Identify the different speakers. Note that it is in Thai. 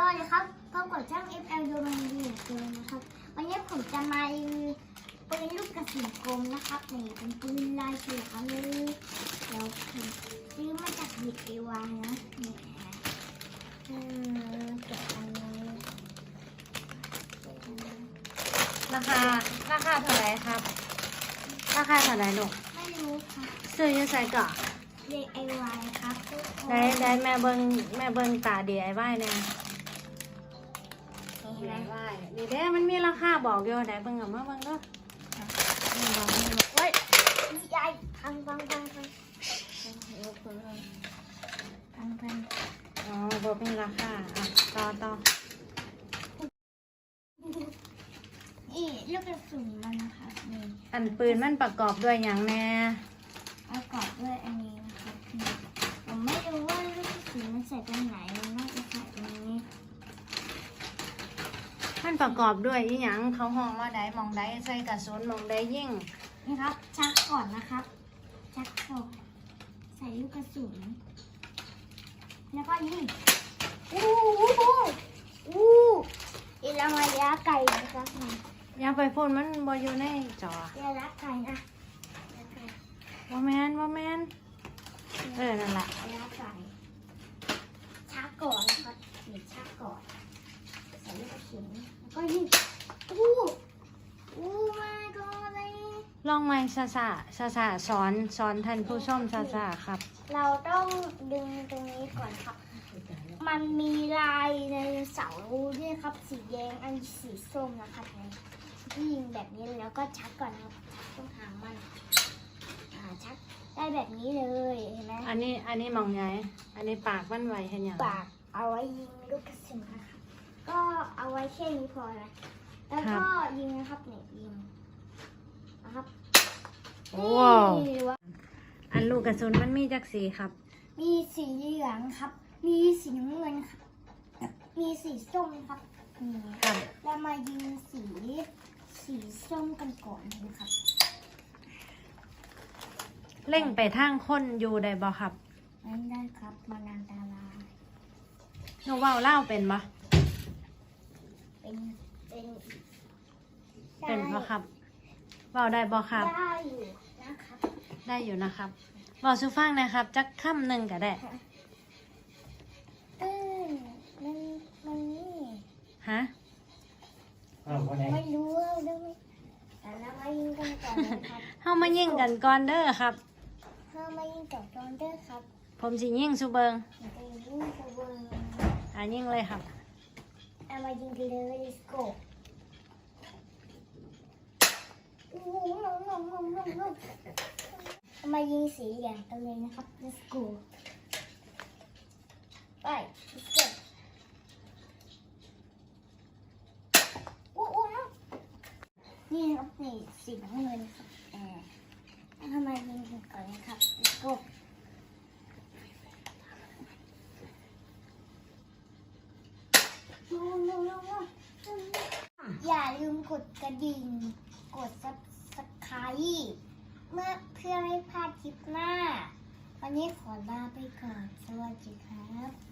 Speaker 1: สวัสดีครับพบกับช่าง FL โดมันดีเกินนะครับ วันนี้ผมจะมารีวิวปืนลูกกระสุนกลมนะครับนี่เป็นปืนลายเสือเลยเดี๋ยวผมซื้อมาจากบิดเอวานะนี่นะเออแกะอันนี้แกะอันนี้
Speaker 2: ราคาราคาเท่าไหร่ครับ ราคาเท่าไหร่ลูก
Speaker 1: ไม่รู้ครับ
Speaker 2: ซื้ออยังไงก่อน
Speaker 1: เรียกเอวาครับทุกคน
Speaker 2: ได้ได้แม่เบิงแม่เบิงตาดีไอ้ไหวเนี่ย
Speaker 1: นี่เห็นไหม
Speaker 2: DIY นี่เด้มันมีราคาบอกอยู่ไหนเบิงกับมาเบิงก็นี่บอกนี่บอกเฮ้ย
Speaker 1: ใหญ่พังพังพังพังพังพัง
Speaker 2: อ๋อบอกมีราคาอะต่อต่อ
Speaker 1: นี่ลูกกระสุนมันนะครับนี่
Speaker 2: อันปืนมันประกอบด้วยอย่างแน่
Speaker 1: ประกอบด้วยอันนี้นะครับนี่ผมไม่รู้ว่าลูกกระสุนมันใส่ตรงไหนมันน่าจะใส่ตรงนี้
Speaker 2: มันประกอบด้วยอีหยังเขาห้องว่าใดมองใดใส่กระสุนมองใดยิ่ง
Speaker 1: นี่ครับ ชักก่อนนะครับ ชักก่อนใส่ลูกกระสุน แล้วก็ยิงอู้หูอู้อีละมายาไก่นะครับนี่
Speaker 2: อย่าไปพูดมันบ่อยู่ในจอ
Speaker 1: เดี๋ยวรักไก่นะรักไก่
Speaker 2: ว่าแมนว่าแมนเออนั่นแหละ
Speaker 1: รักไก่ชักก่อนนะครับนี่ชักก่อนใส่ลูกกระสุนแล้วก็ยิงอู้อู้มาก่อนเลย
Speaker 2: ลองไหมซาซาซาซาสอนสอนท่านผู้ชมซาซาครับ
Speaker 1: เราต้องดึงตรงนี้ก่อนครับ มันมีลายในเสาด้วยครับสีแดงอันนี้สีส้มนะครับที่ยิงแบบนี้แล้วก็ชักก่อนนะครับชักตรงหางมันอ่าชักได้แบบนี้เลยเห็นไหม
Speaker 2: อันนี้อันนี้มองไงอันนี้ปากมันไหวเห็นยัง
Speaker 1: ปากเอาไว้ยิงลูกกระสุนนะครับก็เอาไว้แค่นี้พอนะแล้วก็ยิงนะครับเนี่ยยิงนะครับ
Speaker 2: ว้าว
Speaker 1: นี่วะ
Speaker 2: อันลูกกระสุนมันมีจักสีครับ
Speaker 1: มีสีเหลืองครับ มีสีน้ำเงินครับ มีสีส้มครับนี่
Speaker 2: ครับ
Speaker 1: เรามายิงสีสีส้มกันก่อนนะครับ
Speaker 2: เล่งไปทางคนอยู่ได้บ่ครับ
Speaker 1: ไม่ได้ครับมันอันตราย
Speaker 2: หนูเว้าเล่าวเป็นบ่
Speaker 1: เป็นเป็น
Speaker 2: เป็นบ่ครับ เว้าได้บ่ครับ
Speaker 1: ได้อยู่นะครับ
Speaker 2: ได้อยู่นะครับบอกสุฟังหนะครับ จักคำหนึ่งก็ได้
Speaker 1: เออมันมันนี่
Speaker 2: ฮะ
Speaker 3: อ้าววันไหน
Speaker 1: ไม่รู้ว่าเรื่องแต่เรามายิงกันก่อนนะครับ
Speaker 2: เฮามายิงกันก่อนเด้อครับ
Speaker 1: เรามายิงกับจอนเดอร์ครับ
Speaker 2: ผมสิยิงสุเบิง
Speaker 1: มันจะยิงกับเบอร์
Speaker 2: อ่ายิงเลยครับ
Speaker 1: เอามายิงกันเลย let's go มายิงสีเหลืองกันเลยนะครับ let's go ไป let's go โอ้โหนี่ครับนี่สีน้ำเงินครับแอบทำไมยิงกันก่อนนะครับ let's go อย่าลืมกดกระดิ่ง กด subscribe เมื่อเพื่อไม่พลาดคลิปหน้า วันนี้ขอลาไปก่อน สวัสดีครับ